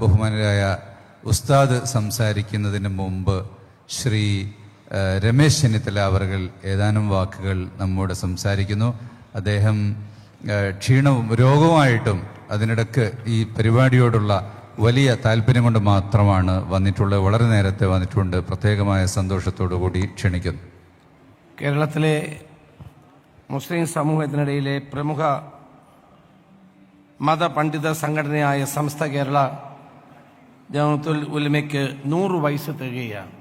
ബഹുമാനരായ ഉസ്താദ് സംസാരിക്കുന്നതിന് മുമ്പ് ശ്രീ രമേശ് ചെന്നിത്തല അവർകൾ ഏതാനും വാക്കുകൾ നമ്മോട് സംസാരിക്കുന്നു. അദ്ദേഹം ക്ഷീണവും രോഗവുമായിട്ടും അതിനിടക്ക് ഈ പരിപാടിയോടുള്ള വലിയ താല്പര്യം കൊണ്ട് മാത്രമാണ് വന്നിട്ടുള്ളത്. വളരെ നേരത്തെ വന്നിട്ടുണ്ട്. പ്രത്യേകമായ സന്തോഷത്തോടു കൂടി ക്ഷണിക്കുന്നു. കേരളത്തിലെ മുസ്ലിം സമൂഹത്തിനിടയിലെ പ്രമുഖ മതപണ്ഡിത സംഘടനയായ സംസ്ഥ കേരള ജമാഅത്തുൽ ഉലമയ്ക്ക് നൂറ് വയസ്സ് തികയാണ്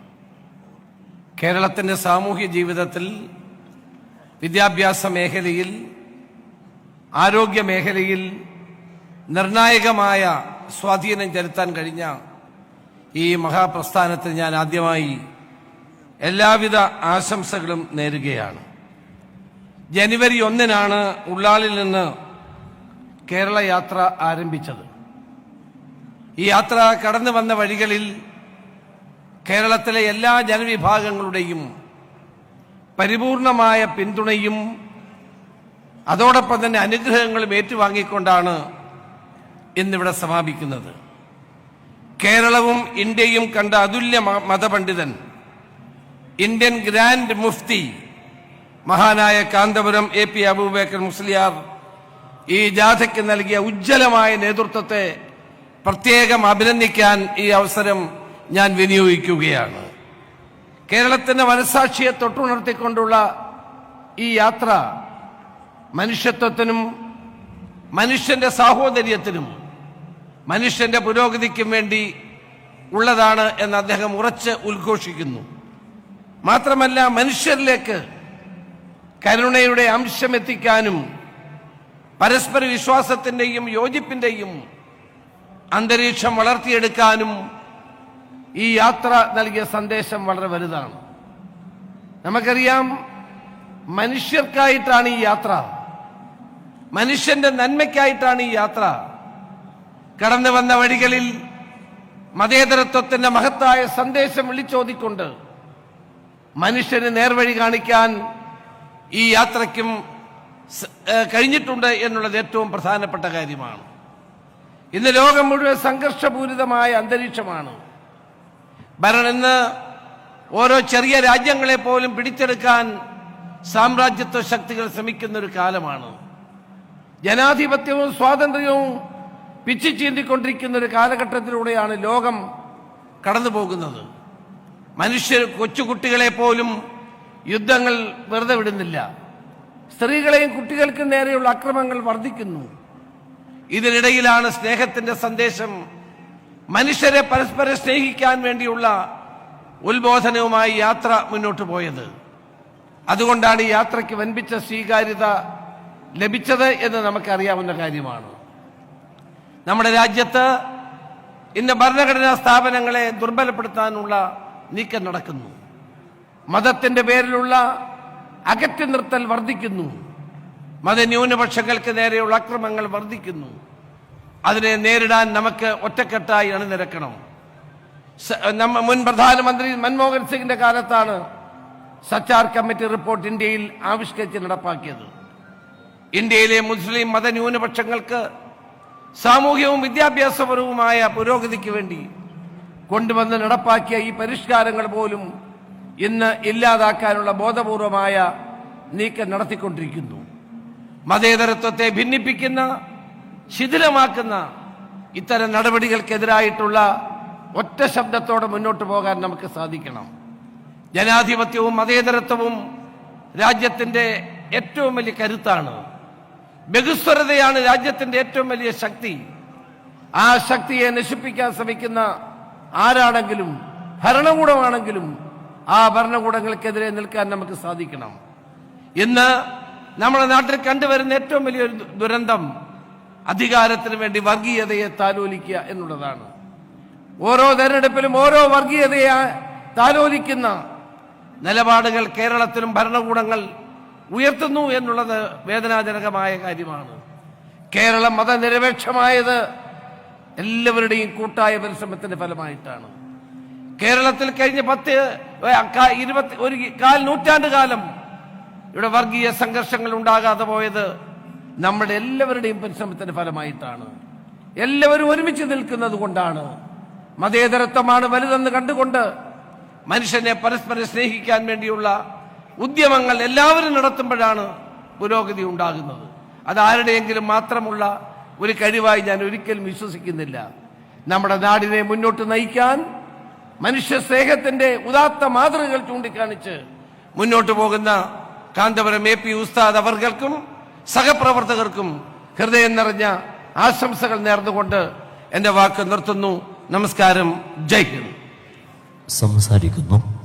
കേരളത്തിന്റെ സാമൂഹ്യ ജീവിതത്തിൽ വിദ്യാഭ്യാസ മേഖലയിൽ ആരോഗ്യ മേഖലയിൽ നിർണായകമായ സ്വാധീനം ചെലുത്താൻ കഴിഞ്ഞ ഈ മഹാപ്രസ്ഥാനത്തിന് ഞാൻ ആദ്യമായി എല്ലാവിധ ആശംസകളും നേരുകയാണ്. ജനുവരി ഒന്നിനാണ് ഉള്ളാളിൽ നിന്ന് കേരള യാത്ര ആരംഭിച്ചത്. ഈ യാത്ര കടന്നു വന്ന വഴികളിൽ കേരളത്തിലെ എല്ലാ ജനവിഭാഗങ്ങളുടെയും പരിപൂർണമായ പിന്തുണയും അതോടൊപ്പം തന്നെ അനുഗ്രഹങ്ങളും ഏറ്റുവാങ്ങിക്കൊണ്ടാണ് ഇന്നിവിടെ സമാപിക്കുന്നത്. കേരളവും ഇന്ത്യയും കണ്ട അതുല്യ മതപണ്ഡിതൻ ഇന്ത്യൻ ഗ്രാൻഡ് മുഫ്തി മഹാനായ കാന്തപുരം എ പി അബൂബേക്കർ മുസ്ലിയാർ ഈ ജാഥയ്ക്ക് നൽകിയ ഉജ്ജ്വലമായ നേതൃത്വത്തെ പ്രത്യേകം അഭിനന്ദിക്കാൻ ഈ അവസരം ഞാൻ വിനിയോഗിക്കുകയാണ്. കേരളത്തിന്റെ മനസാക്ഷിയെ തൊട്ടുണർത്തിക്കൊണ്ടുള്ള ഈ യാത്ര മനുഷ്യത്വത്തിനും മനുഷ്യന്റെ സാഹോദര്യത്തിനും മനുഷ്യന്റെ പുരോഗതിക്കും വേണ്ടി ഉള്ളതാണ് എന്ന് അദ്ദേഹം ഉറച്ച് ഉദ്ഘോഷിക്കുന്നു. മാത്രമല്ല മനുഷ്യരിലേക്ക് കരുണയുടെ അംശം എത്തിക്കാനും പരസ്പര വിശ്വാസത്തിന്റെയും യോജിപ്പിന്റെയും അന്തരീക്ഷം വളർത്തിയെടുക്കാനും ഈ യാത്ര നൽകിയ സന്ദേശം വളരെ വലുതാണ്. നമുക്കറിയാം മനുഷ്യർക്കായിട്ടാണ് ഈ യാത്ര. മനുഷ്യന്റെ നന്മയ്ക്കായിട്ടാണ് ഈ യാത്ര. കടന്നു വന്ന വഴികളിൽ മതേതരത്വത്തിന്റെ മഹത്തായ സന്ദേശം വിളിച്ചോതിക്കൊണ്ട് മനുഷ്യന് നേർവഴി കാണിക്കാൻ ഈ യാത്രയ്ക്കും കഴിഞ്ഞിട്ടുണ്ട് എന്നുള്ളത് ഏറ്റവും പ്രധാനപ്പെട്ട കാര്യമാണ്. ഇന്ന് ലോകം മുഴുവൻ സംഘർഷപൂരിതമായ അന്തരീക്ഷമാണ്. ഭരണം ഇന്ന് ഓരോ ചെറിയ രാജ്യങ്ങളെ പോലും പിടിച്ചെടുക്കാൻ സാമ്രാജ്യത്വ ശക്തികൾ ശ്രമിക്കുന്ന ഒരു കാലമാണ്. ജനാധിപത്യവും സ്വാതന്ത്ര്യവും പിച്ചു ചീന്തിക്കൊണ്ടിരിക്കുന്ന ഒരു കാലഘട്ടത്തിലൂടെയാണ് ലോകം കടന്നു പോകുന്നത് മനുഷ്യർ കൊച്ചുകുട്ടികളെ പോലും യുദ്ധങ്ങൾ വെറുതെ വിടുന്നില്ല. സ്ത്രീകളെയും കുട്ടികൾക്കും നേരെയുള്ള അക്രമങ്ങൾ വർദ്ധിക്കുന്നു. ഇതിനിടയിലാണ് സ്നേഹത്തിന്റെ സന്ദേശം മനുഷ്യരെ പരസ്പരം സ്നേഹിക്കാൻ വേണ്ടിയുള്ള ഉത്ബോധനവുമായി യാത്ര മുന്നോട്ട് പോയത്. അതുകൊണ്ടാണ് യാത്രയ്ക്ക് വൻപിച്ച സ്വീകാര്യത ലഭിച്ചത് എന്ന് നമുക്കറിയാവുന്ന കാര്യമാണ്. നമ്മുടെ രാജ്യത്ത് ഇന്ന് ഭരണഘടനാ സ്ഥാപനങ്ങളെ ദുർബലപ്പെടുത്താനുള്ള നീക്കം നടക്കുന്നു. മതത്തിന്റെ പേരിലുള്ള അകറ്റി നിർത്തൽ വർദ്ധിക്കുന്നു. മതന്യൂനപക്ഷങ്ങൾക്ക് നേരെയുള്ള അക്രമങ്ങൾ വർദ്ധിക്കുന്നു. അതിനെ നേരിടാൻ നമുക്ക് ഒറ്റക്കെട്ടായി അണിനിരക്കണം. നമ്മ മുൻ പ്രധാനമന്ത്രി മൻമോഹൻ സിംഗിന്റെ കാലത്താണ് സച്ചാർ കമ്മിറ്റി റിപ്പോർട്ട് ഇന്ത്യയിൽ ആവിഷ്കരിച്ച് നടപ്പാക്കിയത്. ഇന്ത്യയിലെ മുസ്ലിം മതന്യൂനപക്ഷങ്ങൾക്ക് സാമൂഹ്യവും വിദ്യാഭ്യാസപരവുമായ പുരോഗതിക്ക് വേണ്ടി കൊണ്ടുവന്ന് നടപ്പാക്കിയ ഈ പരിഷ്കാരങ്ങൾ പോലും ഇന്ന് ഇല്ലാതാക്കാനുള്ള ബോധപൂർവമായ നീക്കം നടത്തിക്കൊണ്ടിരിക്കുന്നു. മതേതരത്വത്തെ ഭിന്നിപ്പിക്കുന്ന ശിഥിലമാക്കുന്ന ഇത്തരം നടപടികൾക്കെതിരായിട്ടുള്ള ഒറ്റ ശബ്ദത്തോടെ മുന്നോട്ട് പോകാൻ നമുക്ക് സാധിക്കണം. ജനാധിപത്യവും മതേതരത്വവും രാജ്യത്തിന്റെ ഏറ്റവും വലിയ കരുത്താണ്. ബഹുസ്വരതയാണ് രാജ്യത്തിന്റെ ഏറ്റവും വലിയ ശക്തി. ആ ശക്തിയെ നശിപ്പിക്കാൻ ശ്രമിക്കുന്ന ആരാണെങ്കിലും ഭരണകൂടമാണെങ്കിലും ആ ഭരണകൂടങ്ങൾക്കെതിരെ നിൽക്കാൻ നമുക്ക് സാധിക്കണം. ഇന്ന് നമ്മുടെ നാട്ടിൽ കണ്ടുവരുന്ന ഏറ്റവും വലിയൊരു ദുരന്തം അധികാരത്തിന് വേണ്ടി വർഗീയതയെ താലോലിക്കുക എന്നുള്ളതാണ്. ഓരോ തെരഞ്ഞെടുപ്പിലും ഓരോ വർഗീയതയെ താലോലിക്കുന്ന നിലപാടുകൾ കേരളത്തിലും ഭരണകൂടങ്ങൾ ഉയർത്തുന്നു എന്നുള്ളത് വേദനാജനകമായ കാര്യമാണ്. കേരളം മതനിരപേക്ഷമായത് എല്ലാവരുടെയും കൂട്ടായ പരിശ്രമത്തിന്റെ ഫലമായിട്ടാണ്. കേരളത്തിൽ കഴിഞ്ഞ പത്ത് ഇരുപത്തി ഒരു കാൽ നൂറ്റാണ്ട് കാലം ഇവിടെ വർഗീയ സംഘർഷങ്ങൾ ഉണ്ടാകാതെ പോയത് നമ്മുടെ എല്ലാവരുടെയും പരിശ്രമത്തിന്റെ ഫലമായിട്ടാണ്. എല്ലാവരും ഒരുമിച്ച് നിൽക്കുന്നത് കൊണ്ടാണ്. മതേതരത്വമാണ് വലുതെന്ന് കണ്ടുകൊണ്ട് മനുഷ്യനെ പരസ്പരം സ്നേഹിക്കാൻ വേണ്ടിയുള്ള ഉദ്യമങ്ങൾ എല്ലാവരും നടത്തുമ്പോഴാണ് പുരോഗതി ഉണ്ടാകുന്നത്. അത് ആരുടെയെങ്കിലും മാത്രമുള്ള ഒരു കഴിവായി ഞാൻ ഒരിക്കലും വിശ്വസിക്കുന്നില്ല. നമ്മുടെ നാടിനെ മുന്നോട്ട് നയിക്കാൻ മനുഷ്യ സ്നേഹത്തിന്റെ ഉദാത്ത മാതൃകകൾ ചൂണ്ടിക്കാണിച്ച് മുന്നോട്ട് പോകുന്ന കാന്തപുരം എ പി ഉസ്താദ് അവർക്കും സഹപ്രവർത്തകർക്കും ഹൃദയം നിറഞ്ഞ ആശംസകൾ നേർന്നുകൊണ്ട് എന്റെ വാക്ക് നിർത്തുന്നു. നമസ്കാരം. ജയ് സംസാരിക്കുന്നു.